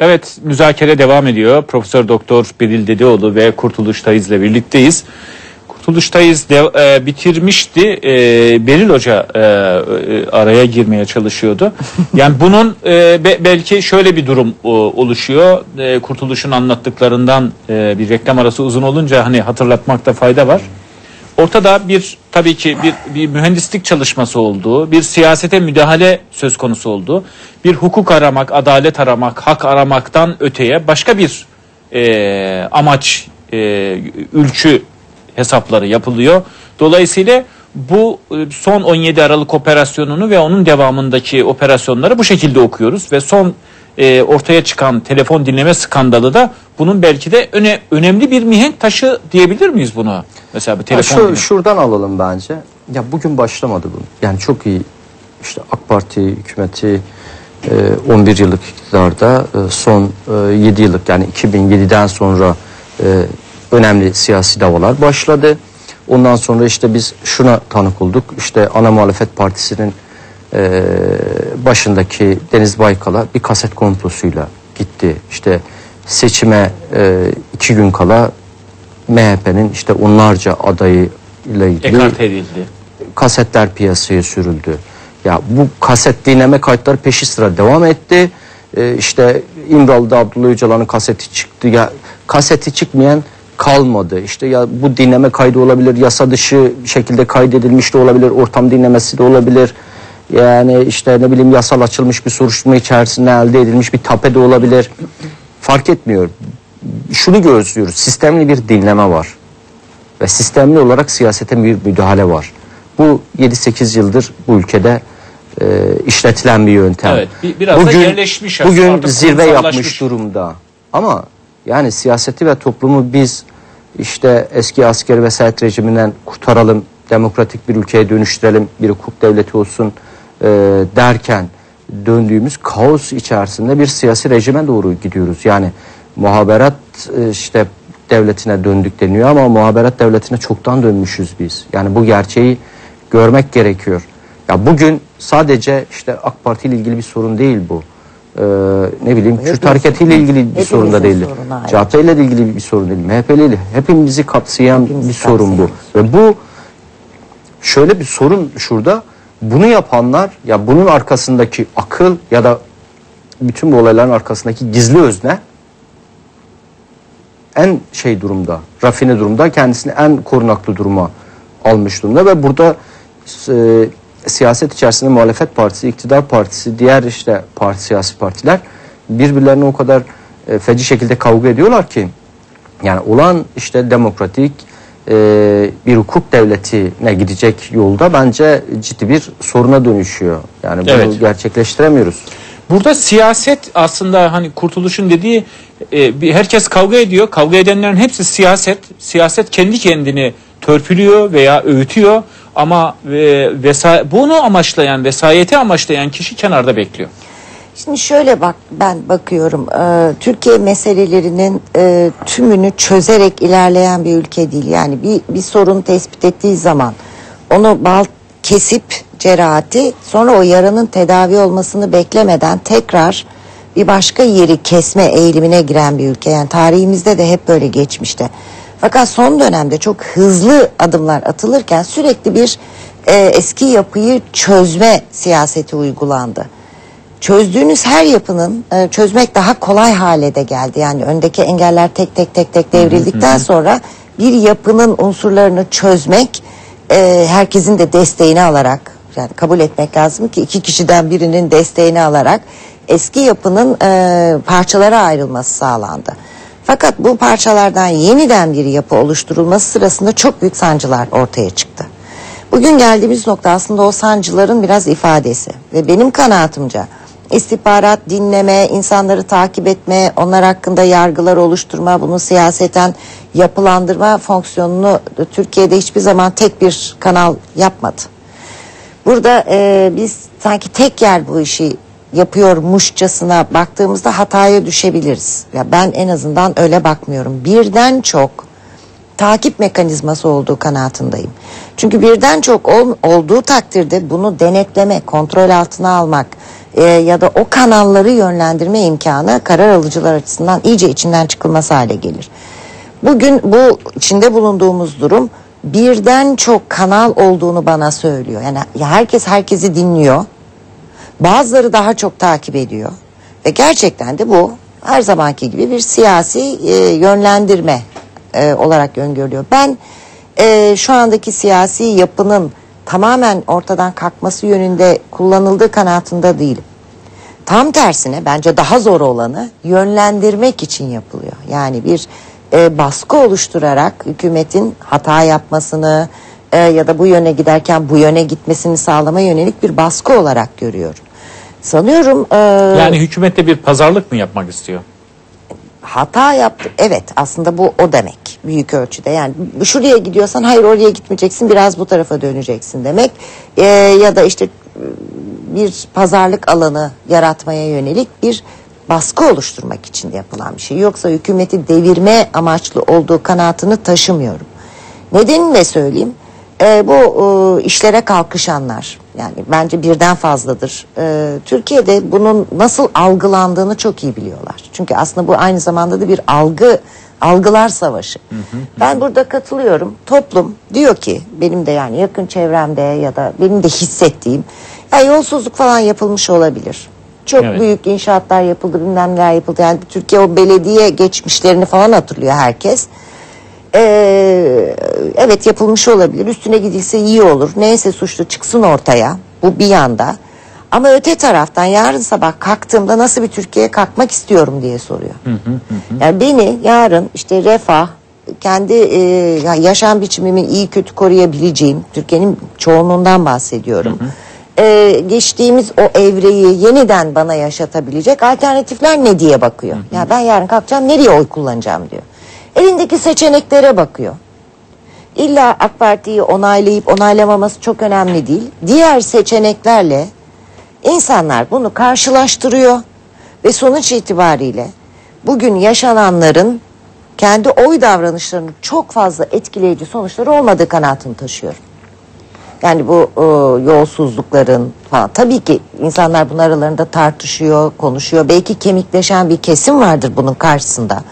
Evet müzakere devam ediyor. Profesör Doktor Beril Dedeoğlu ve Kurtuluş Tayiz'le birlikteyiz. Kurtuluş Tayiz de, e, bitirmişti. E, Beril Hoca e, e, araya girmeye çalışıyordu. Yani bunun e, be, belki şöyle bir durum o, oluşuyor. E, Kurtuluş'un anlattıklarından e, bir reklam arası uzun olunca hani hatırlatmakta fayda var. Ortada bir tabii ki bir, bir mühendislik çalışması olduğu, bir siyasete müdahale söz konusu olduğu, bir hukuk aramak, adalet aramak, hak aramaktan öteye başka bir e, amaç, e, ülkü hesapları yapılıyor. Dolayısıyla bu e, son 17 Aralık operasyonunu ve onun devamındaki operasyonları bu şekilde okuyoruz ve son e, ortaya çıkan telefon dinleme skandalı da bunun belki de öne, önemli bir mihenk taşı diyebilir miyiz buna? Mesela bu Ya telefon şu, dinleme. şuradan alalım bence. Ya bugün başlamadı bu. Yani çok iyi işte AK Parti hükümeti e, 11 yıllık iktidarda e, son e, 7 yıllık yani 2007'den sonra e, önemli siyasi davalar başladı. Ondan sonra işte biz şuna tanık olduk. İşte ana muhalefet partisinin e, başındaki Deniz Baykal'a bir kaset komplosuyla gitti. İşte seçime e, iki gün kala MHP'nin işte onlarca adayıyla ilgili Ekart edildi. kasetler piyasaya sürüldü. Ya bu kaset dinleme kayıtları peşi sıra devam etti. Ee, işte İmralı'da Abdullah Öcalan'ın kaseti çıktı. Ya kaseti çıkmayan kalmadı. İşte ya bu dinleme kaydı olabilir, yasa dışı şekilde kaydedilmiş de olabilir, ortam dinlemesi de olabilir. Yani işte ne bileyim yasal açılmış bir soruşturma içerisinde elde edilmiş bir tape de olabilir. Fark etmiyor. Şunu gözlüyoruz. Sistemli bir dinleme var ve sistemli olarak siyasete bir müdahale var. Bu 7-8 yıldır bu ülkede e, işletilen bir yöntem. Evet, bir- biraz da yerleşmiş aslında, Bugün artık zirve yapmış durumda. Ama yani siyaseti ve toplumu biz işte eski askeri vesayet rejiminden kurtaralım, demokratik bir ülkeye dönüştürelim, bir hukuk devleti olsun e, derken döndüğümüz kaos içerisinde bir siyasi rejime doğru gidiyoruz. Yani muhaberat e, işte devletine döndük deniyor ama muhaberat devletine çoktan dönmüşüz biz. Yani bu gerçeği görmek gerekiyor. Ya bugün sadece işte AK Parti ile ilgili bir sorun değil bu. Ee, ne bileyim Kürt Hepimizin- hareketiyle ilgili bir sorun da değildir. CHP ile ilgili bir sorun değil. MHP ile ilgili hepimizi kapsayan Hepimizi bir sorun bu. kapsayan Ve bu şöyle bir sorun şurada. Bunu yapanlar ya bunun arkasındaki akıl ya da bütün bu olayların arkasındaki gizli özne en şey durumda, rafine durumda, kendisini en korunaklı duruma almış durumda ve burada e, siyaset içerisinde muhalefet partisi, iktidar partisi, diğer işte parti siyasi partiler birbirlerine o kadar e, feci şekilde kavga ediyorlar ki yani olan işte demokratik e, bir hukuk devletine gidecek yolda bence ciddi bir soruna dönüşüyor. Yani bunu Evet. gerçekleştiremiyoruz. Burada siyaset aslında hani kurtuluşun dediği e, bir herkes kavga ediyor. Kavga edenlerin hepsi siyaset. Siyaset kendi kendini törpülüyor veya öğütüyor ama e, vesa bunu amaçlayan, vesayeti amaçlayan kişi kenarda bekliyor. Şimdi şöyle bak ben bakıyorum e, Türkiye meselelerinin e, tümünü çözerek ilerleyen bir ülke değil. Yani bir, bir sorun tespit ettiği zaman onu bal kesip cerahati sonra o yaranın tedavi olmasını beklemeden tekrar bir başka yeri kesme eğilimine giren bir ülke. Yani tarihimizde de hep böyle geçmişte. Fakat son dönemde çok hızlı adımlar atılırken sürekli bir e, eski yapıyı çözme siyaseti uygulandı çözdüğünüz her yapının e, çözmek daha kolay hale de geldi. Yani öndeki engeller tek tek tek tek devrildikten sonra bir yapının unsurlarını çözmek e, herkesin de desteğini alarak yani kabul etmek lazım ki iki kişiden birinin desteğini alarak eski yapının e, parçalara ayrılması sağlandı. Fakat bu parçalardan yeniden bir yapı oluşturulması sırasında çok büyük sancılar ortaya çıktı. Bugün geldiğimiz nokta aslında o sancıların biraz ifadesi ve benim kanaatimce istihbarat, dinleme, insanları takip etme, onlar hakkında yargılar oluşturma, bunu siyaseten yapılandırma fonksiyonunu Türkiye'de hiçbir zaman tek bir kanal yapmadı. Burada e, biz sanki tek yer bu işi yapıyormuşçasına baktığımızda hataya düşebiliriz. Ya ben en azından öyle bakmıyorum. Birden çok takip mekanizması olduğu kanaatindeyim. Çünkü birden çok ol- olduğu takdirde bunu denetleme, kontrol altına almak, e, ya da o kanalları yönlendirme imkanı karar alıcılar açısından iyice içinden çıkılmaz hale gelir. Bugün bu içinde bulunduğumuz durum birden çok kanal olduğunu bana söylüyor. Yani ya herkes herkesi dinliyor. Bazıları daha çok takip ediyor. Ve gerçekten de bu her zamanki gibi bir siyasi e, yönlendirme e, olarak öngörülüyor. Ben e, şu andaki siyasi yapının tamamen ortadan kalkması yönünde kullanıldığı kanaatinde değilim. Tam tersine bence daha zor olanı yönlendirmek için yapılıyor. Yani bir e, baskı oluşturarak hükümetin hata yapmasını e, ya da bu yöne giderken bu yöne gitmesini sağlama yönelik bir baskı olarak görüyorum. Sanıyorum e, Yani hükümette bir pazarlık mı yapmak istiyor? hata yaptı. Evet aslında bu o demek büyük ölçüde. Yani şuraya gidiyorsan hayır oraya gitmeyeceksin biraz bu tarafa döneceksin demek. Ee, ya da işte e, bir pazarlık alanı yaratmaya yönelik bir baskı oluşturmak için yapılan bir şey. Yoksa hükümeti devirme amaçlı olduğu kanaatini taşımıyorum. Nedenini de söyleyeyim. Ee, bu e, işlere kalkışanlar yani bence birden fazladır. Ee, Türkiye'de bunun nasıl algılandığını çok iyi biliyorlar. Çünkü aslında bu aynı zamanda da bir algı algılar savaşı. Ben burada katılıyorum. Toplum diyor ki benim de yani yakın çevremde ya da benim de hissettiğim ya yolsuzluk falan yapılmış olabilir. Çok Evet. büyük inşaatlar yapıldı, bilmem neler yapıldı. Yani Türkiye o belediye geçmişlerini falan hatırlıyor herkes. Ee, evet yapılmış olabilir. Üstüne gidilse iyi olur. Neyse suçlu çıksın ortaya. Bu bir yanda. Ama öte taraftan yarın sabah kalktığımda nasıl bir Türkiye'ye kalkmak istiyorum diye soruyor. Yani beni yarın işte refah, kendi e, ya- yaşam biçimimi iyi kötü koruyabileceğim, Türkiye'nin çoğunluğundan bahsediyorum. E, geçtiğimiz o evreyi yeniden bana yaşatabilecek alternatifler ne diye bakıyor. Ya ben yarın kalkacağım nereye oy kullanacağım diyor. Elindeki seçeneklere bakıyor. İlla AK Parti'yi onaylayıp onaylamaması çok önemli değil. Diğer seçeneklerle insanlar bunu karşılaştırıyor ve sonuç itibariyle bugün yaşananların kendi oy davranışlarının çok fazla etkileyici sonuçları olmadığı kanaatini taşıyorum. Yani bu e, yolsuzlukların falan. Tabii ki insanlar bunun aralarında tartışıyor, konuşuyor. Belki kemikleşen bir kesim vardır bunun karşısında.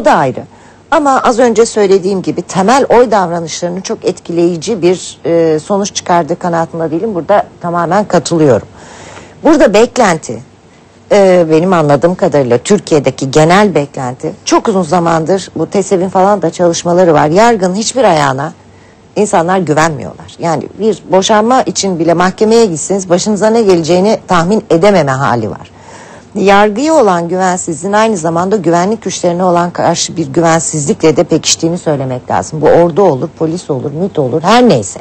O da ayrı. Ama az önce söylediğim gibi temel oy davranışlarını çok etkileyici bir e, sonuç çıkardığı kanaatinde değilim. Burada tamamen katılıyorum. Burada beklenti e, benim anladığım kadarıyla Türkiye'deki genel beklenti çok uzun zamandır bu TESEV'in falan da çalışmaları var. Yargının hiçbir ayağına insanlar güvenmiyorlar. Yani bir boşanma için bile mahkemeye gitseniz başınıza ne geleceğini tahmin edememe hali var. Yargıya olan güvensizliğin aynı zamanda güvenlik güçlerine olan karşı bir güvensizlikle de pekiştiğini söylemek lazım. Bu ordu olur, polis olur, MİT olur her neyse.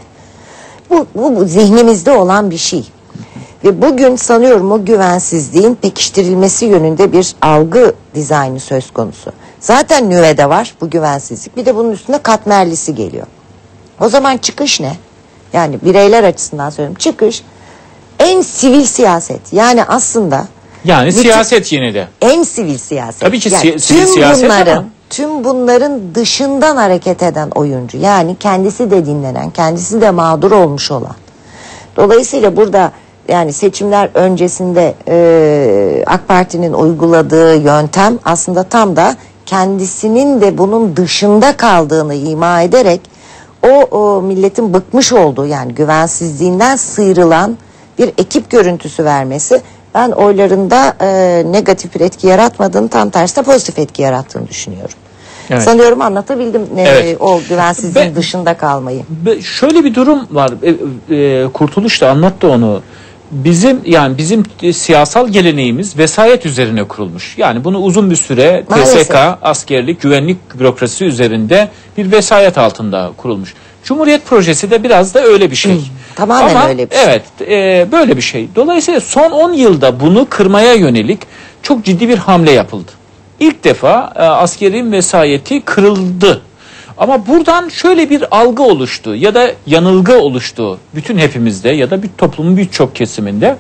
Bu, bu, bu zihnimizde olan bir şey. Ve bugün sanıyorum o güvensizliğin pekiştirilmesi yönünde bir algı dizaynı söz konusu. Zaten nüvede var bu güvensizlik. Bir de bunun üstüne katmerlisi geliyor. O zaman çıkış ne? Yani bireyler açısından söylüyorum. Çıkış en sivil siyaset. Yani aslında Yani Bütün- siyaset yine de. en sivil siyaset. Tabii ki yani si- sivil tüm siyaset bunların, ama- Tüm bunların dışından hareket eden oyuncu. Yani kendisi de dinlenen, kendisi de mağdur olmuş olan. Dolayısıyla burada yani seçimler öncesinde e, AK Parti'nin uyguladığı yöntem aslında tam da kendisinin de bunun dışında kaldığını ima ederek o, o milletin bıkmış olduğu yani güvensizliğinden sıyrılan bir ekip görüntüsü vermesi ben oylarında e, negatif bir etki yaratmadığını tam tersine pozitif etki yarattığını düşünüyorum. Evet. Sanıyorum anlatabildim e, Evet. o güvensizliğin Ben- dışında kalmayı. Be- Şöyle bir durum var. E, e, Kurtuluş da anlattı onu. Bizim yani bizim siyasal geleneğimiz vesayet üzerine kurulmuş. Yani bunu uzun bir süre Maalesef. TSK, askerlik, güvenlik bürokrasisi üzerinde bir vesayet altında kurulmuş. Cumhuriyet projesi de biraz da öyle bir şey. tamamen Ama, öyle bir şey. Evet, e, böyle bir şey. Dolayısıyla son 10 yılda bunu kırmaya yönelik çok ciddi bir hamle yapıldı. İlk defa e, askerin vesayeti kırıldı. Ama buradan şöyle bir algı oluştu ya da yanılgı oluştu bütün hepimizde ya da bir toplumun birçok kesiminde.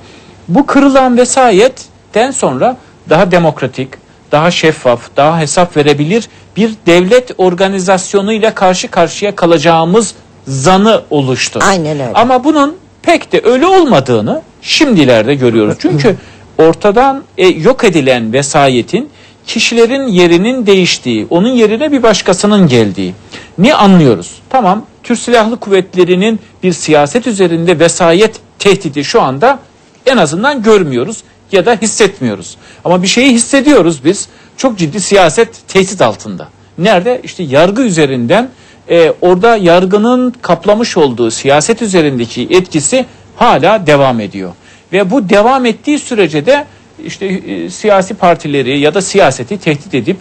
Bu kırılan vesayetten sonra daha demokratik, daha şeffaf, daha hesap verebilir bir devlet organizasyonu ile karşı karşıya kalacağımız zanı oluştu. Aynen öyle. Ama bunun pek de öyle olmadığını şimdilerde görüyoruz. Çünkü ortadan e, yok edilen vesayetin kişilerin yerinin değiştiği, onun yerine bir başkasının geldiği. Ne anlıyoruz? Tamam, Türk Silahlı Kuvvetleri'nin bir siyaset üzerinde vesayet tehdidi şu anda en azından görmüyoruz ya da hissetmiyoruz. Ama bir şeyi hissediyoruz biz. Çok ciddi siyaset tehdit altında. Nerede? İşte yargı üzerinden e, orada yargının kaplamış olduğu siyaset üzerindeki etkisi hala devam ediyor. Ve bu devam ettiği sürece de işte e, siyasi partileri ya da siyaseti tehdit edip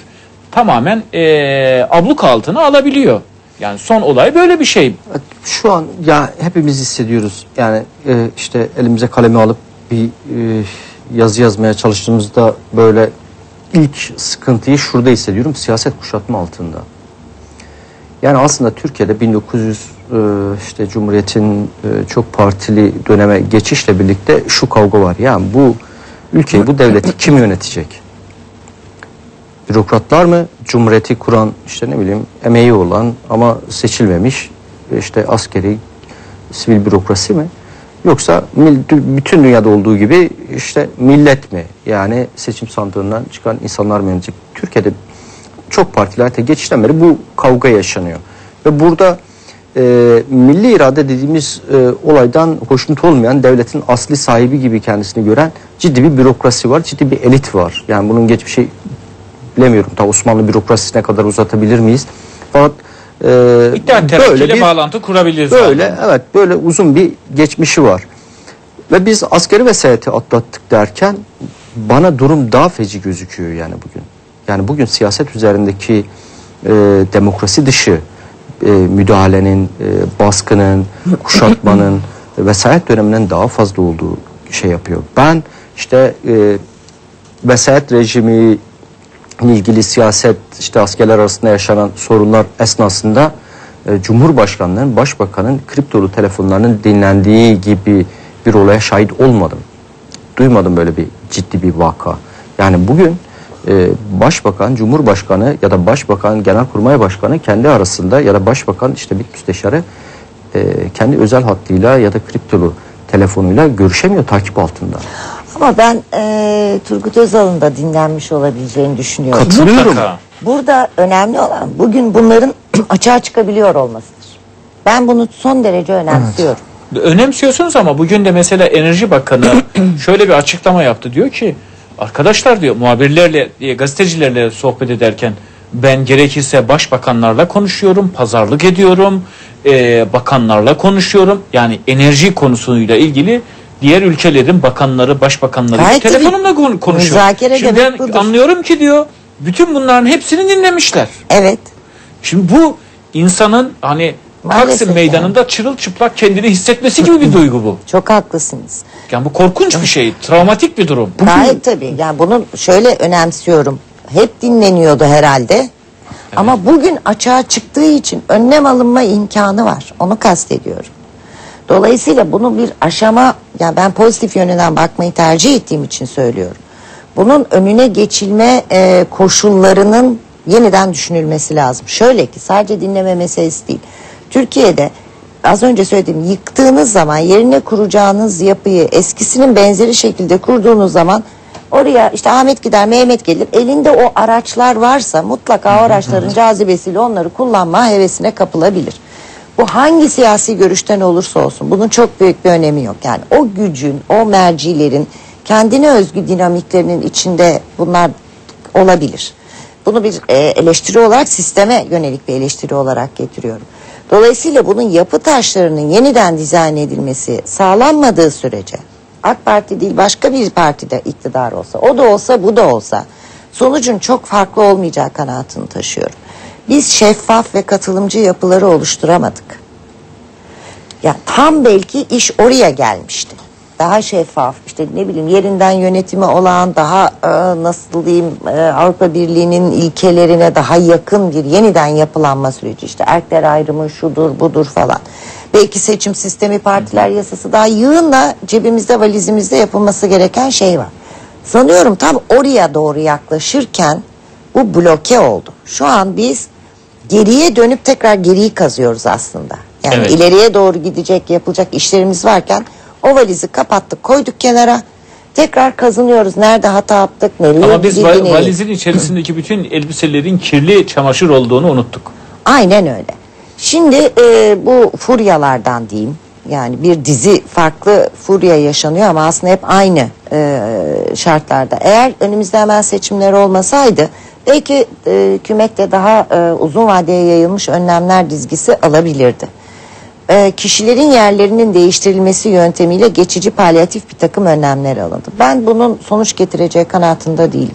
tamamen e, abluk altına alabiliyor. Yani son olay böyle bir şey. Şu an ya hepimiz hissediyoruz. Yani e, işte elimize kalemi alıp bir e, yazı yazmaya çalıştığımızda böyle ilk sıkıntıyı şurada hissediyorum. Siyaset kuşatma altında. Yani aslında Türkiye'de 1900 e, işte Cumhuriyet'in e, çok partili döneme geçişle birlikte şu kavga var. Yani bu ülkeyi, bu devleti kim yönetecek? Bürokratlar mı? Cumhuriyeti kuran işte ne bileyim emeği olan ama seçilmemiş işte askeri sivil bürokrasi mi? Yoksa bütün dünyada olduğu gibi işte millet mi? Yani seçim sandığından çıkan insanlar mı yönetecek? Türkiye'de çok partilerde geçişten beri bu kavga yaşanıyor. Ve burada e, milli irade dediğimiz e, olaydan hoşnut olmayan devletin asli sahibi gibi kendisini gören ciddi bir bürokrasi var, ciddi bir elit var. Yani bunun geçmişi bilemiyorum. Ta Osmanlı bürokrasisine kadar uzatabilir miyiz? Fakat e, İttihat Terakki'yle bağlantı kurabiliriz. Böyle zaten. evet böyle uzun bir geçmişi var. Ve biz askeri vesayeti atlattık derken bana durum daha feci gözüküyor yani bugün. Yani bugün siyaset üzerindeki e, demokrasi dışı e, müdahalenin, e, baskının, kuşatmanın vesayet döneminin daha fazla olduğu şey yapıyor. Ben işte e, vesayet rejimi ilgili siyaset işte askerler arasında yaşanan sorunlar esnasında e, Cumhurbaşkanlığının, Başbakanın kriptolu telefonlarının dinlendiği gibi bir olaya şahit olmadım. Duymadım böyle bir ciddi bir vaka. Yani bugün e, Başbakan, Cumhurbaşkanı ya da Başbakan, Genelkurmay Başkanı kendi arasında ya da Başbakan işte bir müsteşarı e, kendi özel hattıyla ya da kriptolu telefonuyla görüşemiyor takip altında. Ama ben e, Turgut Özal'ın da dinlenmiş olabileceğini düşünüyorum. Katılıyorum. Mutlaka. Burada önemli olan bugün bunların açığa çıkabiliyor olmasıdır. Ben bunu son derece önemsiyorum. Önemsiyorsunuz ama bugün de mesela Enerji Bakanı şöyle bir açıklama yaptı. Diyor ki arkadaşlar diyor muhabirlerle, gazetecilerle sohbet ederken ben gerekirse başbakanlarla konuşuyorum, pazarlık ediyorum, e, bakanlarla konuşuyorum. Yani enerji konusuyla ilgili diğer ülkelerin bakanları, başbakanları Gayet tabii. telefonumla kon- konuşuyor. Müzakere Şimdi demek ben budur. anlıyorum ki diyor bütün bunların hepsini dinlemişler. Evet. Şimdi bu insanın hani Maalesef Taksim yani. meydanında çırılçıplak kendini hissetmesi gibi bir duygu bu. Çok haklısınız. Yani bu korkunç bir şey, travmatik bir durum. Gayet tabii. Yani bunu şöyle önemsiyorum. Hep dinleniyordu herhalde. Ama bugün açığa çıktığı için önlem alınma imkanı var. Onu kastediyorum. Dolayısıyla bunu bir aşama, yani ben pozitif yönünden bakmayı tercih ettiğim için söylüyorum. Bunun önüne geçilme e, koşullarının yeniden düşünülmesi lazım. Şöyle ki sadece dinleme meselesi değil. Türkiye'de az önce söylediğim yıktığınız zaman yerine kuracağınız yapıyı eskisinin benzeri şekilde kurduğunuz zaman oraya işte Ahmet gider Mehmet gelir elinde o araçlar varsa mutlaka o araçların cazibesiyle onları kullanma hevesine kapılabilir. Bu hangi siyasi görüşten olursa olsun bunun çok büyük bir önemi yok. Yani o gücün, o mercilerin kendine özgü dinamiklerinin içinde bunlar olabilir. Bunu bir e, eleştiri olarak sisteme yönelik bir eleştiri olarak getiriyorum. Dolayısıyla bunun yapı taşlarının yeniden dizayn edilmesi sağlanmadığı sürece AK Parti değil başka bir partide iktidar olsa o da olsa bu da olsa sonucun çok farklı olmayacağı kanaatini taşıyorum. Biz şeffaf ve katılımcı yapıları oluşturamadık. Ya tam belki iş oraya gelmişti. Daha şeffaf, işte ne bileyim yerinden yönetimi olan, daha e, nasıl diyeyim e, Avrupa Birliği'nin ilkelerine daha yakın bir yeniden yapılanma süreci. işte erkler ayrımı şudur budur falan. Belki seçim sistemi partiler yasası daha yığınla cebimizde valizimizde yapılması gereken şey var. Sanıyorum tam oraya doğru yaklaşırken bu bloke oldu. Şu an biz geriye dönüp tekrar geriyi kazıyoruz aslında. Yani Evet. ileriye doğru gidecek yapılacak işlerimiz varken o valizi kapattık koyduk kenara. Tekrar kazınıyoruz. Nerede hata yaptık, nereye Ama biz va- valizin içerisindeki bütün elbiselerin kirli çamaşır olduğunu unuttuk. Aynen öyle. Şimdi e, bu furyalardan diyeyim. Yani bir dizi farklı furya yaşanıyor ama aslında hep aynı e, şartlarda. Eğer önümüzde hemen seçimler olmasaydı belki e, hükümet de daha e, uzun vadeye yayılmış önlemler dizgisi alabilirdi. E, kişilerin yerlerinin değiştirilmesi yöntemiyle geçici palyatif bir takım önlemler alındı. Ben bunun sonuç getireceği kanaatinde değilim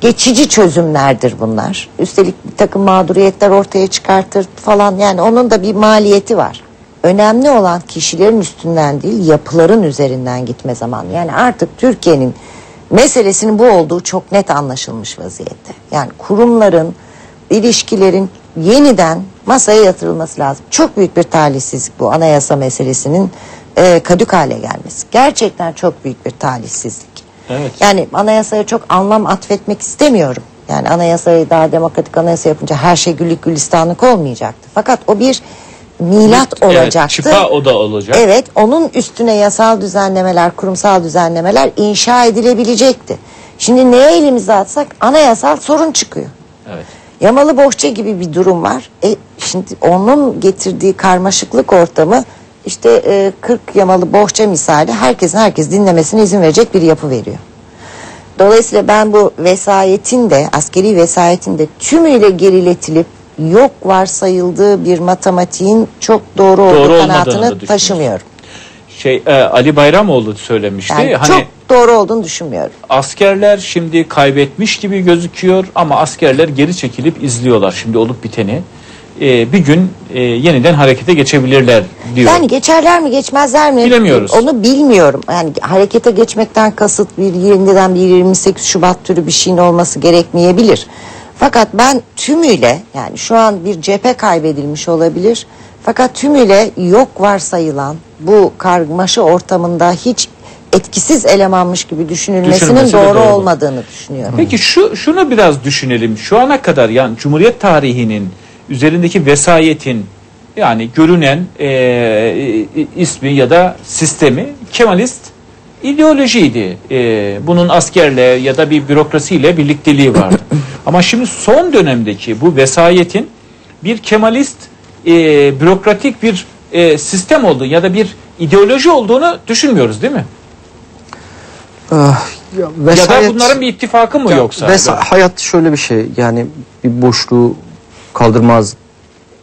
geçici çözümlerdir bunlar. Üstelik bir takım mağduriyetler ortaya çıkartır falan yani onun da bir maliyeti var. Önemli olan kişilerin üstünden değil yapıların üzerinden gitme zamanı. Yani artık Türkiye'nin meselesinin bu olduğu çok net anlaşılmış vaziyette. Yani kurumların, ilişkilerin yeniden masaya yatırılması lazım. Çok büyük bir talihsizlik bu anayasa meselesinin e, kadük hale gelmesi. Gerçekten çok büyük bir talihsizlik. Evet. Yani anayasaya çok anlam atfetmek istemiyorum. Yani anayasayı daha demokratik anayasa yapınca her şey güllük gülistanlık olmayacaktı. Fakat o bir milat Evet, olacaktı. çıpa o da olacak. Evet, onun üstüne yasal düzenlemeler, kurumsal düzenlemeler inşa edilebilecekti. Şimdi neye elimizi atsak anayasal sorun çıkıyor. Evet. Yamalı bohça gibi bir durum var. E, şimdi onun getirdiği karmaşıklık ortamı işte e, 40 yamalı bohça misali herkesin herkes dinlemesine izin verecek bir yapı veriyor. Dolayısıyla ben bu vesayetin de askeri vesayetin de tümüyle geriletilip yok varsayıldığı bir matematiğin çok doğru, Doğru olduğu da kanaatini taşımıyorum. Şey e, Ali Bayramoğlu söylemişti. Yani hani çok doğru olduğunu düşünmüyorum. askerler şimdi kaybetmiş gibi gözüküyor ama askerler geri çekilip izliyorlar şimdi olup biteni. E, bir gün e, yeniden harekete geçebilirler diyor. Yani geçerler mi geçmezler mi? Bilemiyoruz. Onu bilmiyorum. Yani harekete geçmekten kasıt bir yeniden bir 28 Şubat türü bir şeyin olması gerekmeyebilir. Fakat ben tümüyle yani şu an bir cephe kaybedilmiş olabilir. Fakat tümüyle yok varsayılan bu karmaşa ortamında hiç etkisiz elemanmış gibi düşünülmesinin Düşünülmesi de doğru, doğru. olmadığını düşünüyorum. Peki şu şunu biraz düşünelim. Şu ana kadar yani Cumhuriyet tarihinin üzerindeki vesayetin yani görünen e, e, ismi ya da sistemi Kemalist ideolojiydi. E, bunun askerle ya da bir bürokrasiyle birlikteliği vardı. Ama şimdi son dönemdeki bu vesayetin bir Kemalist e, bürokratik bir e, sistem olduğu ya da bir ideoloji olduğunu düşünmüyoruz değil mi? Ah, ya, Ya da bunların bir ittifakı mı Ya, yoksa? vesa- hayat şöyle bir şey yani bir boşluğu kaldırmaz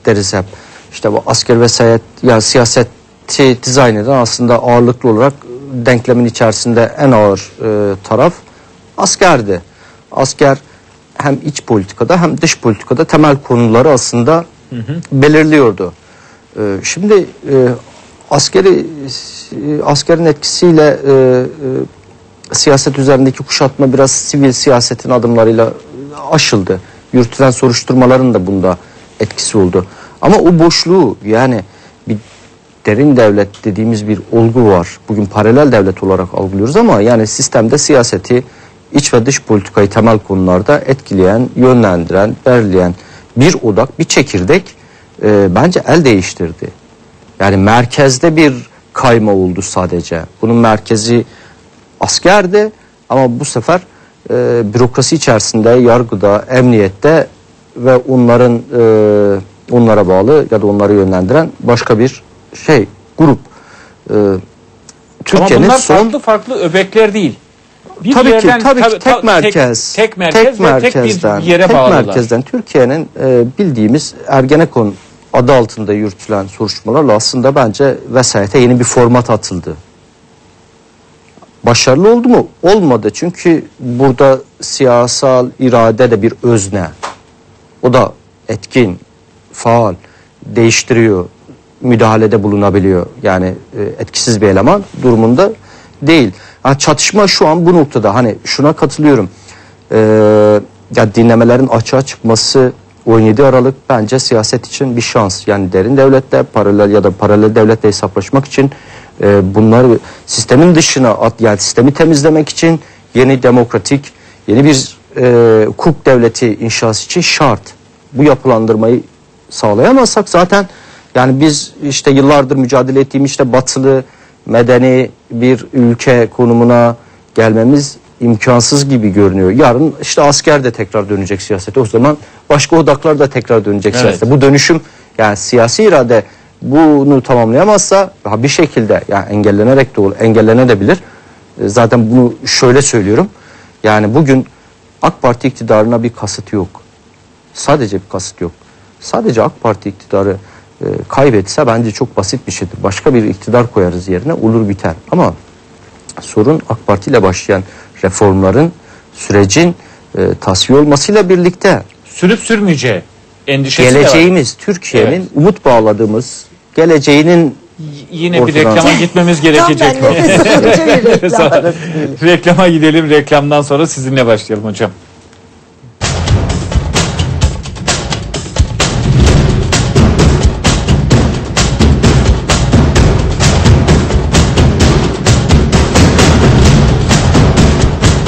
deriz hep. İşte bu asker vesayet ya siyaseti dizayn eden aslında ağırlıklı olarak denklemin içerisinde en ağır e, taraf askerdi. Asker hem iç politikada hem dış politikada temel konuları aslında belirliyordu. E, şimdi e, askeri e, askerin etkisiyle e, e, siyaset üzerindeki kuşatma biraz sivil siyasetin adımlarıyla aşıldı. Yürütülen soruşturmaların da bunda etkisi oldu. Ama o boşluğu yani bir derin devlet dediğimiz bir olgu var. Bugün paralel devlet olarak algılıyoruz ama yani sistemde siyaseti iç ve dış politikayı temel konularda etkileyen, yönlendiren, belirleyen bir odak, bir çekirdek e, bence el değiştirdi. Yani merkezde bir kayma oldu sadece. Bunun merkezi askerdi ama bu sefer e, bürokrasi içerisinde, yargıda, emniyette ve onların e, onlara bağlı ya da onları yönlendiren başka bir şey, grup. E, Ama Türkiye'nin bunlar son farklı farklı öbekler değil. Bir tabii ki yerden- tabii ki tabii- tek tek- merkez tek, merkez ve tek merkezden bir yere tek bağlılar. merkezden Türkiye'nin e, bildiğimiz Ergenekon adı altında yürütülen soruşturmalarla aslında bence vesayete yeni bir format atıldı. Başarılı oldu mu? Olmadı. Çünkü burada siyasal irade de bir özne. O da etkin, faal, değiştiriyor, müdahalede bulunabiliyor. Yani e, etkisiz bir eleman durumunda değil. Ha, çatışma şu an bu noktada. Hani şuna katılıyorum. Ee, ya dinlemelerin açığa çıkması 17 Aralık bence siyaset için bir şans. Yani derin devletle paralel ya da paralel devletle hesaplaşmak için e, bunları sistemin dışına at yani sistemi temizlemek için yeni demokratik yeni bir e, hukuk devleti inşası için şart. Bu yapılandırmayı sağlayamazsak zaten yani biz işte yıllardır mücadele ettiğimiz işte batılı medeni bir ülke konumuna gelmemiz imkansız gibi görünüyor. Yarın işte asker de tekrar dönecek siyasete. O zaman başka odaklar da tekrar dönecek Evet. siyasete. Bu dönüşüm yani siyasi irade bunu tamamlayamazsa daha bir şekilde yani engellenerek de olur, engellenebilir. E, Zaten bunu şöyle söylüyorum. Yani bugün AK Parti iktidarına bir kasıt yok. Sadece bir kasıt yok. Sadece AK Parti iktidarı e, kaybetse bence çok basit bir şeydir. Başka bir iktidar koyarız yerine olur biter. Ama sorun AK Parti ile başlayan reformların sürecin e, tasfiye olmasıyla birlikte Sürüp sürmeyeceği endişesi geleceğimiz Türkiye'nin Evet. umut bağladığımız geleceğinin Yine bir Ortadan- reklama gitmemiz gerekecek. bir. Reklama gidelim. Reklamdan sonra sizinle başlayalım hocam.